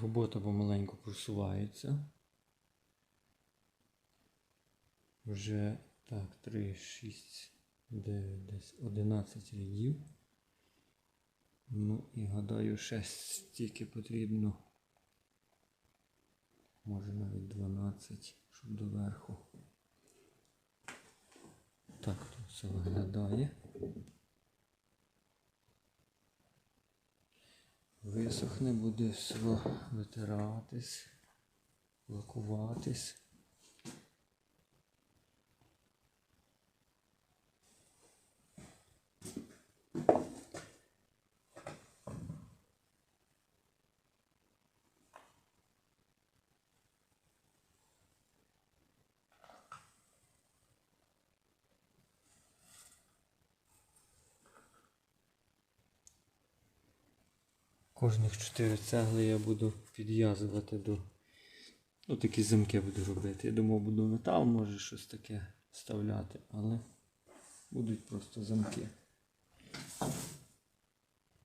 Робота помаленьку просувається. Вже так, 3, 6, 9, десь 11 рядів. Ну і гадаю, ще стільки потрібно. Може навіть 12, щоб доверху. Так то все виглядає. Висохне, буде все витиратись, лакуватись. Кожних 4 цегли я буду підв'язувати до. Ну, такі замки буду робити. Я думав, буду метал, може щось таке вставляти, але будуть просто замки.